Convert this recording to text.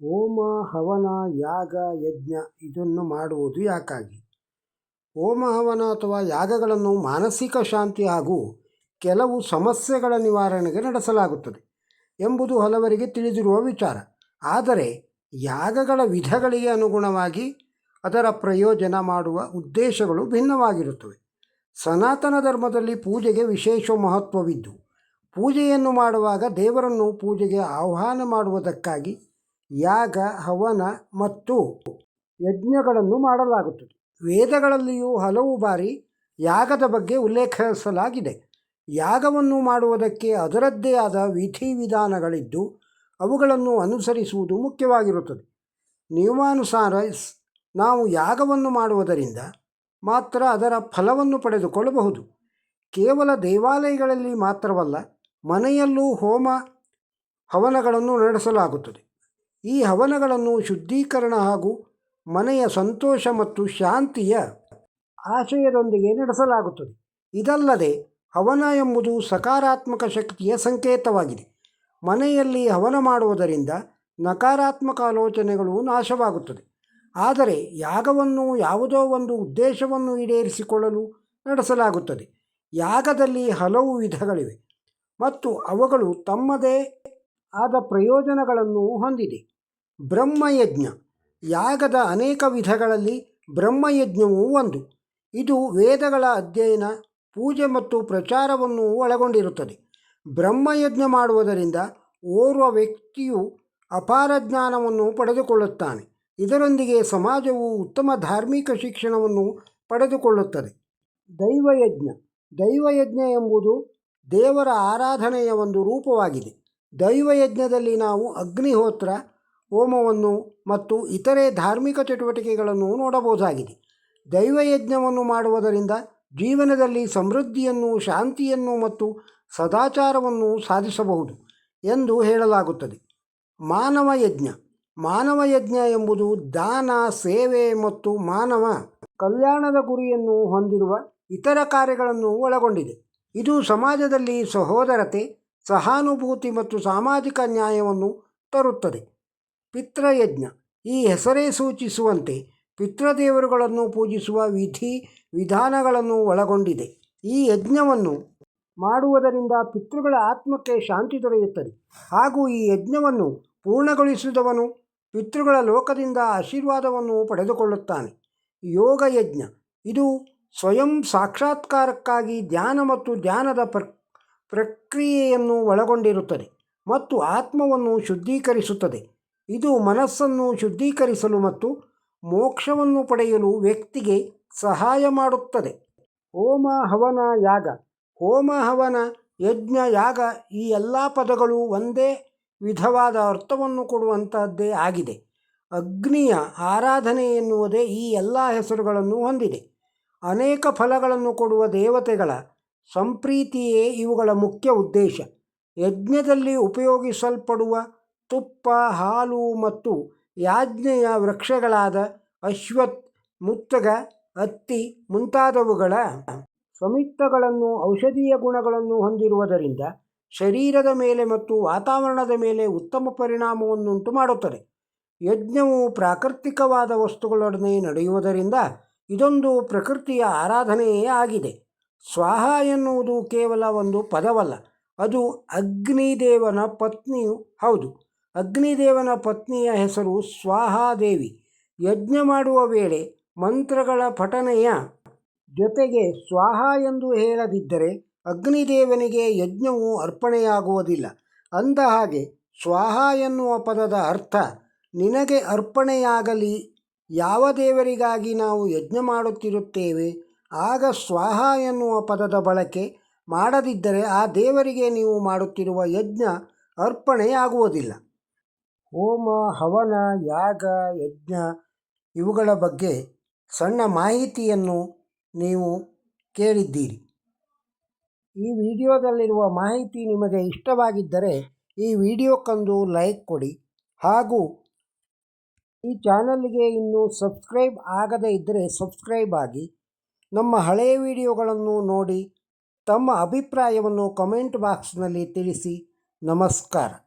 ಹೋಮ, ಹವನ, ಯಾಗ, ಯಜ್ಞ ಇದನ್ನು ಮಾಡುವುದು ಯಾಕಾಗಿ? ಹೋಮ, ಹವನ ಅಥವಾ ಯಾಗಗಳನ್ನು ಮಾನಸಿಕ ಶಾಂತಿ ಹಾಗೂ ಕೆಲವು ಸಮಸ್ಯೆಗಳ ನಿವಾರಣೆಗೆ ನಡೆಸಲಾಗುತ್ತದೆ ಎಂಬುದು ಹಲವರಿಗೆ ತಿಳಿದಿರುವ ವಿಚಾರ. ಆದರೆ ಯಾಗಗಳ ವಿಧಗಳಿಗೆ ಅನುಗುಣವಾಗಿ ಅದರ ಪ್ರಯೋಜನ ಮಾಡುವ ಉದ್ದೇಶಗಳು ಭಿನ್ನವಾಗಿರುತ್ತವೆ. ಸನಾತನ ಧರ್ಮದಲ್ಲಿ ಪೂಜೆಗೆ ವಿಶೇಷ ಮಹತ್ವವಿದ್ದು, ಪೂಜೆಯನ್ನು ಮಾಡುವಾಗ ದೇವರನ್ನು ಪೂಜೆಗೆ ಆಹ್ವಾನ ಮಾಡುವುದಕ್ಕಾಗಿ ಯಾಗ, ಹವನ ಮತ್ತು ಯಜ್ಞಗಳನ್ನು ಮಾಡಲಾಗುತ್ತದೆ. ವೇದಗಳಲ್ಲಿಯೂ ಹಲವು ಬಾರಿ ಯಾಗದ ಬಗ್ಗೆ ಉಲ್ಲೇಖಿಸಲಾಗಿದೆ. ಯಾಗವನ್ನು ಮಾಡುವುದಕ್ಕೆ ಅದರದ್ದೇ ಆದ ವಿಧಿವಿಧಾನಗಳಿದ್ದು, ಅವುಗಳನ್ನು ಅನುಸರಿಸುವುದು ಮುಖ್ಯವಾಗಿರುತ್ತದೆ. ನಿಯಮಾನುಸಾರ ನಾವು ಯಾಗವನ್ನು ಮಾಡುವುದರಿಂದ ಮಾತ್ರ ಅದರ ಫಲವನ್ನು ಪಡೆದುಕೊಳ್ಳಬಹುದು. ಕೇವಲ ದೇವಾಲಯಗಳಲ್ಲಿ ಮಾತ್ರವಲ್ಲ, ಮನೆಯಲ್ಲೂ ಹೋಮ ಹವನಗಳನ್ನು ನಡೆಸಲಾಗುತ್ತದೆ. ಈ ಹವನಗಳನ್ನು ಶುದ್ಧೀಕರಣ ಹಾಗೂ ಮನೆಯ ಸಂತೋಷ ಮತ್ತು ಶಾಂತಿಯ ಆಶಯದೊಂದಿಗೆ ನಡೆಸಲಾಗುತ್ತದೆ. ಇದಲ್ಲದೆ ಹವನ ಎಂಬುದು ಸಕಾರಾತ್ಮಕ ಶಕ್ತಿಯ ಸಂಕೇತವಾಗಿದೆ. ಮನೆಯಲ್ಲಿ ಹವನ ಮಾಡುವುದರಿಂದ ನಕಾರಾತ್ಮಕ ಆಲೋಚನೆಗಳು ನಾಶವಾಗುತ್ತದೆ. ಆದರೆ ಯಾಗವನ್ನು ಯಾವುದೋ ಒಂದು ಉದ್ದೇಶವನ್ನು ಈಡೇರಿಸಿಕೊಳ್ಳಲು ನಡೆಸಲಾಗುತ್ತದೆ. ಯಾಗದಲ್ಲಿ ಹಲವು ವಿಧಗಳಿವೆ ಮತ್ತು ಅವುಗಳು ತಮ್ಮದೇ ಆದ ಪ್ರಯೋಜನಗಳನ್ನು ಹೊಂದಿದೆ. ಬ್ರಹ್ಮಯಜ್ಞ. ಯಾಗದ ಅನೇಕ ವಿಧಗಳಲ್ಲಿ ಬ್ರಹ್ಮಯಜ್ಞವೂ ಒಂದು. ಇದು ವೇದಗಳ ಅಧ್ಯಯನ, ಪೂಜೆ ಮತ್ತು ಪ್ರಚಾರವನ್ನು ಒಳಗೊಂಡಿರುತ್ತದೆ. ಬ್ರಹ್ಮಯಜ್ಞ ಮಾಡುವುದರಿಂದ ಓರ್ವ ವ್ಯಕ್ತಿಯು ಅಪಾರ ಜ್ಞಾನವನ್ನು ಪಡೆದುಕೊಳ್ಳುತ್ತಾನೆ. ಇದರೊಂದಿಗೆ ಸಮಾಜವು ಉತ್ತಮ ಧಾರ್ಮಿಕ ಶಿಕ್ಷಣವನ್ನು ಪಡೆದುಕೊಳ್ಳುತ್ತದೆ. ದೈವಯಜ್ಞ. ದೈವಯಜ್ಞ ಎಂಬುದು ದೇವರ ಆರಾಧನೆಯ ಒಂದು ರೂಪವಾಗಿದೆ. ದೈವಯಜ್ಞದಲ್ಲಿ ನಾವು ಅಗ್ನಿಹೋತ್ರ ಹೋಮವನ್ನು ಮತ್ತು ಇತರೆ ಧಾರ್ಮಿಕ ಚಟುವಟಿಕೆಗಳನ್ನು ನೋಡಬಹುದಾಗಿದೆ. ದೈವಯಜ್ಞವನ್ನು ಮಾಡುವುದರಿಂದ ಜೀವನದಲ್ಲಿ ಸಮೃದ್ಧಿಯನ್ನು, ಶಾಂತಿಯನ್ನು ಮತ್ತು ಸದಾಚಾರವನ್ನು ಸಾಧಿಸಬಹುದು ಎಂದು ಹೇಳಲಾಗುತ್ತದೆ. ಮಾನವ ಯಜ್ಞ. ಮಾನವ ಯಜ್ಞ ಎಂಬುದು ದಾನ, ಸೇವೆ ಮತ್ತು ಮಾನವ ಕಲ್ಯಾಣದ ಗುರಿಯನ್ನು ಹೊಂದಿರುವ ಇತರ ಕಾರ್ಯಗಳನ್ನು ಒಳಗೊಂಡಿದೆ. ಇದು ಸಮಾಜದಲ್ಲಿ ಸಹೋದರತೆ, ಸಹಾನುಭೂತಿ ಮತ್ತು ಸಾಮಾಜಿಕ ನ್ಯಾಯವನ್ನು ತರುತ್ತದೆ. ಪಿತೃಯಜ್ಞ ಈ ಹೆಸರೇ ಸೂಚಿಸುವಂತೆ ಪಿತೃದೇವರುಗಳನ್ನು ಪೂಜಿಸುವ ವಿಧಿ ವಿಧಾನಗಳನ್ನು ಒಳಗೊಂಡಿದೆ. ಈ ಯಜ್ಞವನ್ನು ಮಾಡುವುದರಿಂದ ಪಿತೃಗಳ ಆತ್ಮಕ್ಕೆ ಶಾಂತಿ ದೊರೆಯುತ್ತದೆ. ಹಾಗೂ ಈ ಯಜ್ಞವನ್ನು ಪೂರ್ಣಗೊಳಿಸಿದವನು ಪಿತೃಗಳ ಲೋಕದಿಂದ ಆಶೀರ್ವಾದವನ್ನು ಪಡೆದುಕೊಳ್ಳುತ್ತಾನೆ. ಯೋಗ ಯಜ್ಞ. ಇದು ಸ್ವಯಂ ಸಾಕ್ಷಾತ್ಕಾರಕ್ಕಾಗಿ ಧ್ಯಾನ ಮತ್ತು ಧ್ಯಾನದ ಪ್ರ, ಪ್ರಕ್ರಿಯೆಯನ್ನು ಒಳಗೊಂಡಿರುತ್ತದೆ ಮತ್ತು ಆತ್ಮವನ್ನು ಶುದ್ಧೀಕರಿಸುತ್ತದೆ. ಇದು ಮನಸ್ಸನ್ನು ಶುದ್ಧೀಕರಿಸಲು ಮತ್ತು ಮೋಕ್ಷವನ್ನು ಪಡೆಯಲು ವ್ಯಕ್ತಿಗೆ ಸಹಾಯ ಮಾಡುತ್ತದೆ. ಹೋಮ ಹವನ ಯಾಗ. ಹೋಮ ಹವನ, ಯಜ್ಞ ಯಾಗ ಈ ಎಲ್ಲ ಪದಗಳು ಒಂದೇ ವಿಧವಾದ ಅರ್ಥವನ್ನು ಕೊಡುವಂಥದ್ದೇ ಆಗಿದೆ. ಅಗ್ನಿಯ ಆರಾಧನೆ ಎನ್ನುವುದೇ ಈ ಎಲ್ಲ ಹೆಸರುಗಳನ್ನು ಹೊಂದಿದೆ. ಅನೇಕ ಫಲಗಳನ್ನು ಕೊಡುವ ದೇವತೆಗಳ ಸಂಪ್ರೀತಿಯೇ ಇವುಗಳ ಮುಖ್ಯ ಉದ್ದೇಶ. ಯಜ್ಞದಲ್ಲಿ ಉಪಯೋಗಿಸಲ್ಪಡುವ ತುಪ್ಪ, ಹಾಲು ಮತ್ತು ಯಾಜ್ಞೆಯ ವೃಕ್ಷಗಳಾದ ಅಶ್ವತ್ ಮುತ್ತಗ ಹತ್ತಿ ಮುಂತಾದವುಗಳ ಸಮಿತ್ತಗಳನ್ನು ಔಷಧೀಯ ಗುಣಗಳನ್ನು ಹೊಂದಿರುವುದರಿಂದ ಶರೀರದ ಮೇಲೆ ಮತ್ತು ವಾತಾವರಣದ ಮೇಲೆ ಉತ್ತಮ ಪರಿಣಾಮವನ್ನುಂಟು ಮಾಡುತ್ತದೆ. ಯಜ್ಞವು ಪ್ರಾಕೃತಿಕವಾದ ವಸ್ತುಗಳೊಡನೆ ನಡೆಯುವುದರಿಂದ ಇದೊಂದು ಪ್ರಕೃತಿಯ ಆರಾಧನೆಯೇ ಆಗಿದೆ. ಸ್ವಾಹ ಎನ್ನುವುದು ಕೇವಲ ಒಂದು ಪದವಲ್ಲ, ಅದು ಅಗ್ನಿದೇವನ ಪತ್ನಿಯು, ಹೌದು. ಅಗ್ನಿದೇವನ ಪತ್ನಿಯ ಹೆಸರು ಸ್ವಾಹಾದೇವಿ. ಯಜ್ಞ ಮಾಡುವ ವೇಳೆ ಮಂತ್ರಗಳ ಪಠನೆಯ ಜೊತೆಗೆ ಸ್ವಾಹ ಎಂದು ಹೇಳದಿದ್ದರೆ ಅಗ್ನಿದೇವನಿಗೆ ಯಜ್ಞವು ಅರ್ಪಣೆಯಾಗುವುದಿಲ್ಲ. ಅಂದ ಹಾಗೆ ಸ್ವಾಹ ಎನ್ನುವ ಪದದ ಅರ್ಥ ನಿನಗೆ ಅರ್ಪಣೆಯಾಗಲಿ, ಯಾವ ದೇವರಿಗಾಗಿ ನಾವು ಯಜ್ಞ ಮಾಡುತ್ತಿರುತ್ತೇವೆ, ಆಗ ಸ್ವಾಹ ಎನ್ನುವ ಪದದ ಬಳಕೆ ಮಾಡದಿದ್ದರೆ ಆ ದೇವರಿಗೆ ನೀವು ಮಾಡುತ್ತಿರುವ ಯಜ್ಞ ಅರ್ಪಣೆಯಾಗುವುದಿಲ್ಲ. ಹೋಮ, ಹವನ, ಯಾಗ, ಯಜ್ಞ ಇವುಗಳ ಬಗ್ಗೆ ಸಣ್ಣ ಮಾಹಿತಿಯನ್ನು ನೀವು ಕೇಳಿದ್ದೀರಿ. ಈ ವಿಡಿಯೋದಲ್ಲಿರುವ ಮಾಹಿತಿ ನಿಮಗೆ ಇಷ್ಟವಾಗಿದ್ದರೆ ಈ ವಿಡಿಯೋಕ್ಕೊಂದು ಲೈಕ್ ಕೊಡಿ ಹಾಗೂ ಈ ಚಾನಲ್ಗೆ ಇನ್ನೂ ಸಬ್ಸ್ಕ್ರೈಬ್ ಆಗದೇ ಇದ್ದರೆ ಸಬ್ಸ್ಕ್ರೈಬ್ ಆಗಿ ನಮ್ಮ ಹಳೆಯ ವಿಡಿಯೋಗಳನ್ನು ನೋಡಿ ತಮ್ಮ ಅಭಿಪ್ರಾಯವನ್ನು ಕಮೆಂಟ್ ಬಾಕ್ಸ್ನಲ್ಲಿ ತಿಳಿಸಿ. ನಮಸ್ಕಾರ.